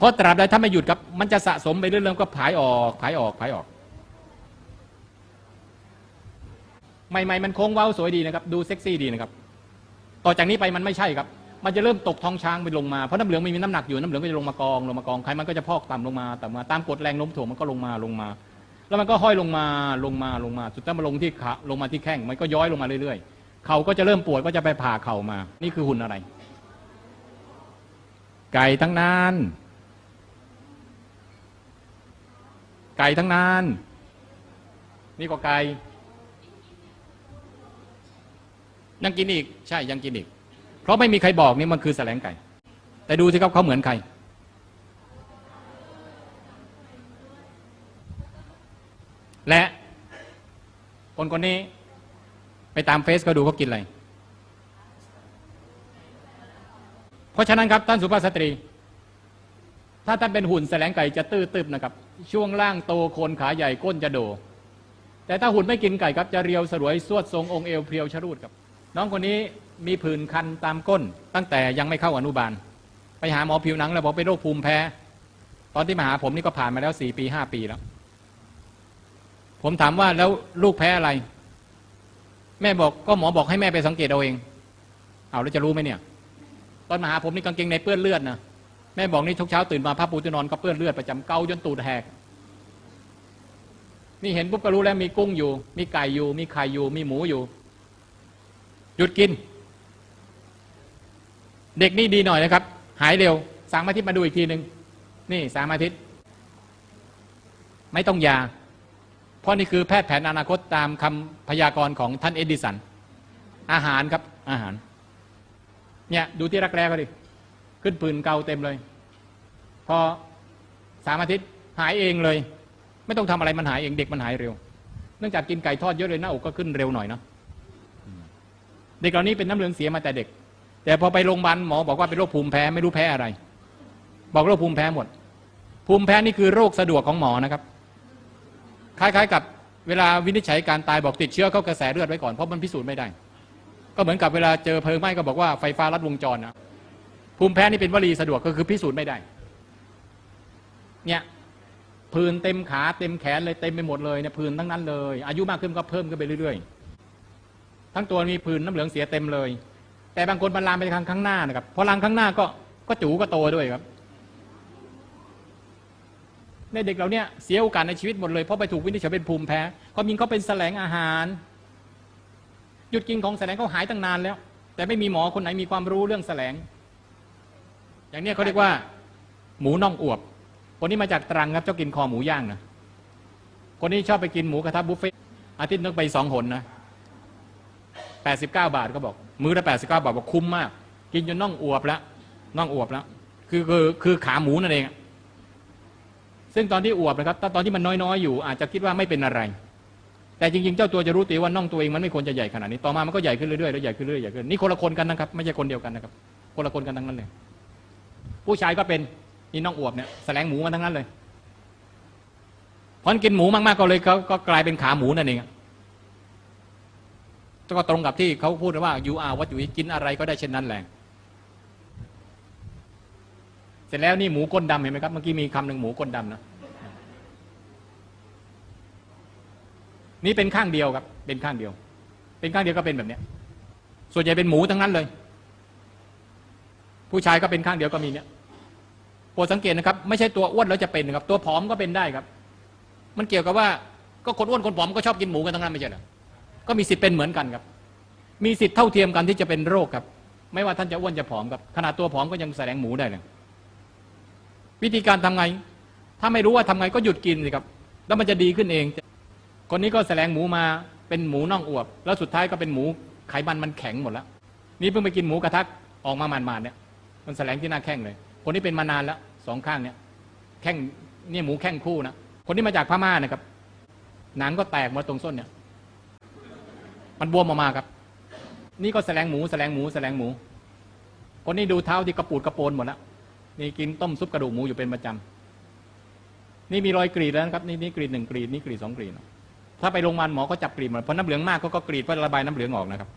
เพราะตราบใดถ้าไม่หยุดครับ มันจะสะสมไปเรื่อยๆก็ผายออกผายออกผายออก ใหม่ๆมันโค้งเว้าสวยดีนะครับ ดูเซ็กซี่ดีนะครับ ต่อจากนี้ไปมันไม่ใช่ครับ มันจะเริ่มตกท้องช้างไปลงมาเพราะน้ำเหลืองไม่มีน้ำหนักอยู่น้ำเหลืองก็จะลงมากองลงมากองไขมันก็จะพอกต่ำลงมาต่ำมาตามกฎแรงโน้มถ่วงมันก็ลงมาลงมา แล้วมันก็ห้อยลงมาลงมาลงมาสุดท้ายมาลงที่ขาลงมาที่แข้งมันก็ย้อยลงมาเรื่อยๆเขาก็จะเริ่มปวดก็จะไปผ่าเข่ามา นี่คือหุ่นอะไร ไก่ทั้งนั้น ไก่ทั้งนั้น นี่ก็ไก่ยังกินอีก ใช่ยังกินอีก เพราะไม่มีใครบอกนี่มันคือแสลงไก่ แต่ดูสิครับเขาเหมือนใคร และคนคนนี้ ไปตามเฟซก็ดูเขากินอะไร เพราะฉะนั้นครับท่านสุภาพสตรี ถ้าท่านเป็นหุ่นแสลงไก่จะตื้อตึบนะครับ ช่วงล่างโตโคนขาใหญ่ก้นจะโด แต่ถ้าหุ่นไม่กินไก่ครับจะเรียวสวยสวดทรงองค์เอวเพรียวชรูดครับ น้องคนนี้มีผื่นคันตามก้น ตั้งแต่ยังไม่เข้าอนุบาล ไปหาหมอผิวหนังแล้วบอกเป็นโรคภูมิแพ้ ตอนที่มาหาผมนี่ก็ผ่านมาแล้วสี่ปีห้าปีแล้ว ผมถามว่าแล้วลูกแพ้อะไร แม่บอกก็หมอบอกให้แม่ไปสังเกตเอาเองเอาแล้วจะรู้ไหมเนี่ย ตอนมาหาผมนี่กางเกงในเปื้อนเลือดนะ แม่บอกนี่ทุกเช้าตื่นมาผ้าปูที่นอนก็เปื้อนเลือดประจำเกาจนตูดแหก นี่เห็นปุ๊บก็รู้แล้วมีกุ้งอยู่ มีไก่อยู่ มีไข่อยู่ มีหมูอยู่ หยุดกิน เด็กนี่ดีหน่อยนะครับ หายเร็วสามอาทิตย์มาดูอีกทีหนึ่งนี่สามอาทิตย์ ไม่ต้องยา เพราะนี่คือแพทย์แผนอนาคตตามคำพยากรณ์ของท่านเอ็ดิสัน อาหารครับอาหาร เนี่ยดูที่รักแร้ก็ดิ ขึ้นปืนเกาเต็มเลย พอสามอาทิตย์หายเองเลย ไม่ต้องทำอะไรมันหายเองเด็กมันหายเร็ว เนื่องจากกินไก่ทอดเยอะเลยหน้าอกก็ขึ้นเร็วหน่อยเนาะเด็กเหล่านี้เป็นน้ำเหลืองเสียมาแต่เด็ก แต่พอไปโรงพยาบาลหมอบอกว่าเป็นโรคภูมิแพ้ไม่รู้แพ้อะไร บอกโรคภูมิแพ้หมด ภูมิแพ้นี่คือโรคสะดวกของหมอนะครับ คล้ายๆกับเวลาวินิจฉัยการตายบอกติดเชื้อเข้ากระแสเลือดไว้ก่อนเพราะมันพิสูจน์ไม่ได้ ก็เหมือนกับเวลาเจอเพลิงไหม้ก็บอกว่าไฟฟ้าลัดวงจรนะ ภูมิแพ้นี่เป็นวลีสะดวกก็คือพิสูจน์ไม่ได้ เนี่ยพื้นเต็มขาเต็มแขนเลยเต็มไปหมดเลยเนี่ยพื้นทั้งนั้นเลย อายุมากขึ้นก็เพิ่มขึ้นไปเรื่อยๆ ทั้งตัวมีพื้นน้ำเหลืองเสียเต็มเลย แต่บางคนมันลามไปทางข้างหน้านะครับพอลามข้างหน้าก็ก็จูก็โตด้วยครับในเด็กเราเนี่ยเสียโอกาสในชีวิตหมดเลยเพราะไปถูกวินิจฉัยเป็นภูมิแพ้ความจริงเขาเป็นแสลงอาหาร หยุดกินของแสลงเขาหายตั้งนานแล้ว แต่ไม่มีหมอคนไหนมีความรู้เรื่องแสลง อย่างเนี้ยเขาเรียกว่า หมูน่องอวบ คนนี้มาจากตรังครับเจ้ากินคอหมูย่างนะคนนี้ชอบไปกินหมูกระทะบุฟเฟ่ต์อาทิตย์นึงไปสองหนนะแปดสิบเก้าบาทก็บอก มื้อละแปดสิบเก้าบาทบอกคุ้มมาก กินจนน่องอวบแล้วน่องอวบแล้วคือคือคือขาหมูนั่นเองซึ่งตอนที่อวบนะครับตอนที่มันน้อยๆอยู่ อาจจะคิดว่าไม่เป็นอะไร แต่จริงๆ เจ้าตัวจะรู้ตัวว่าน่องตัวเองมันไม่ควรจะใหญ่ขนาดนี้ ต่อมามันก็ใหญ่ขึ้นเรื่อยๆแล้วใหญ่ขึ้นเรื่อยๆใหญ่ขึ้นนี่คนละคนกันนะครับ ไม่ใช่คนเดียวกันนะครับ คนละคนกันทั้งนั้นเลย ผู้ชายก็เป็นนี่น่องอวบเนี่ยแสลงหมูมันทั้งนั้นเลยเพราะกินหมูมากๆก็เลยเขาก็กลายเป็นขาหมูนั่นเองก็ตรงกับที่เขาพูดว่า you are what you eat กินอะไรก็ได้เช่นนั้นแหละเสร็จแล้วนี่หมูก้นดำเห็นไหมครับเมื่อกี้มีคำหนึ่งหมูก้นดำนะนี่เป็นข้างเดียวครับ เป็นข้างเดียว เป็นข้างเดียวก็เป็นแบบเนี้ย ส่วนใหญ่เป็นหมูทั้งนั้นเลย ผู้ชายก็เป็นข้างเดียวก็มีเนี่ย โปรดสังเกตนะครับ ไม่ใช่ตัวอ้วนแล้วจะเป็นนะครับ ตัวผอมก็เป็นได้ครับ มันเกี่ยวกับว่าก็คนอ้วนคนผอมก็ชอบกินหมูกันทั้งนั้นไม่ใช่หรอก็มีสิทธิ์เป็นเหมือนกันครับ มีสิทธิ์เท่าเทียมกันที่จะเป็นโรคครับ ไม่ว่าท่านจะอ้วนจะผอมครับขนาดตัวผอมก็ยังแสดงหมูได้เลยวิธีการทำไง ถ้าไม่รู้ว่าทำไงก็หยุดกินสิครับ แล้วมันจะดีขึ้นเอง คนนี้ก็แสลงหมูมาเป็นหมูน่องอวบ แล้วสุดท้ายก็เป็นหมูไขมันมันแข็งหมดแล้ว นี่เพิ่งไปกินหมูกระทะออกมาหมาดๆเนี่ย มันแสลงที่หน้าแข้งเลย คนนี้เป็นมานานแล้วสองข้างเนี่ยแข้งเนี่ยหมูแข้งคู่นะคนที่มาจากพม่านะครับ หนังก็แตกมาตรงส้นเนี่ย มันบวมออกมาครับ นี่ก็แสลงหมูแสลงหมูแสลงหมู คนนี้ดูเท้าที่กระปูดกระโปนหมดแล้วนี่กินต้มซุปกระดูกหมูอยู่เป็นประจำนี่มีรอยกรีดแล้วนะครับนี่นี่กรีดหนึ่งกรีดนี่กรีดสองกรีดถ้าไปโรงพยาบาลหมอก็จับกรีดหมดเพราะน้ำเหลืองมากเขาก็กรีดเพื่อระบายน้ำเหลืองออกนะครับ